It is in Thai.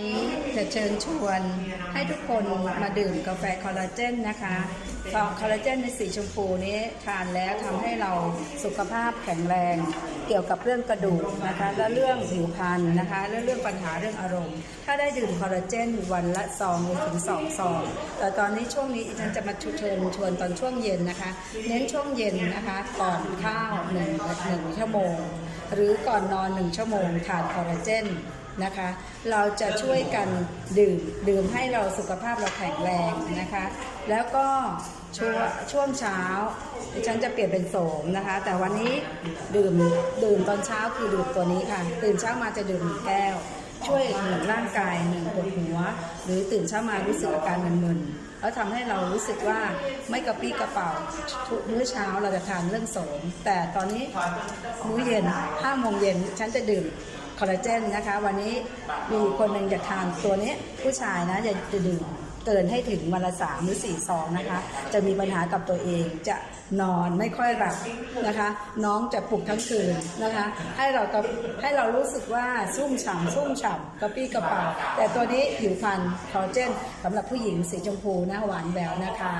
นี้จะเชิญชวนให้ทุกคนมาดื่มกาแฟคอลลาเจนนะคะคอลลาเจนในสีชมพูนี้ทานแล้วทำให้เราสุขภาพแข็งแรง เกี่ยวกับเรื่องกระดูกนะคะและเรื่องผิวพรรณนะคะและเรื่องปัญหาเรื่องอารมณ์ ถ้าได้ดื่มคอลลาเจนวันละซองถึงสองซองแต่ตอนนี้ช่วงนี้อีฉันจะมาเชิญชวนตอนช่วงเย็นนะคะ เน้นช่วงเย็นนะคะก่อนข้าวหนึ่งหนึ่งชั่วโมง หรือก่อนนอนหนึ่งชั่วโมงทานคอลลาเจนนะคะ เราจะช่วยกันดื่ม ดื่มให้เราสุขภาพเราแข็งแรงนะคะ แล้วก็ช่วงช่วงเช้าดิฉันจะเปลี่ยนเป็นโสมนะคะ แต่วันนี้ดื่มดื่มตอนเช้าคือดื่มตัวนี้ค่ะ ตื่นเช้ามาจะดื่มหนึ่งแก้ว ช่วยหนุนร่างกายหนึ่งปวดหัว หรือตื่นเช้ามารู้สึกอาการมึนๆแล้วทำให้เรารู้สึกว่าไม่กระปี้กระเป๋าทุกมื้อเช้าเราจะทานเรื่องโสม แต่ตอนนี้มื้อเย็น5โมงเย็นฉันจะดื่มคอลลาเจนนะคะ วันนี้มีคนหนึ่งจะทานตัวนี้ผู้ชายนะจะจะดื่ม เกินให้ถึงวันละสามหรือสี่ซองนะคะ จะมีปัญหากับตัวเองจะนอนไม่ค่อยหลับนะคะ น้องจะปลุกทั้งคืนนะคะ ให้เรากับให้เรารู้สึกว่าซุ่มฉ่ำซุ่มฉ่ำกระปี้กระเป๋าแต่ตัวนี้ผิวพรรณคอลเจนสำหรับผู้หญิงสีชมพูหน้าหวานแหววนะคะ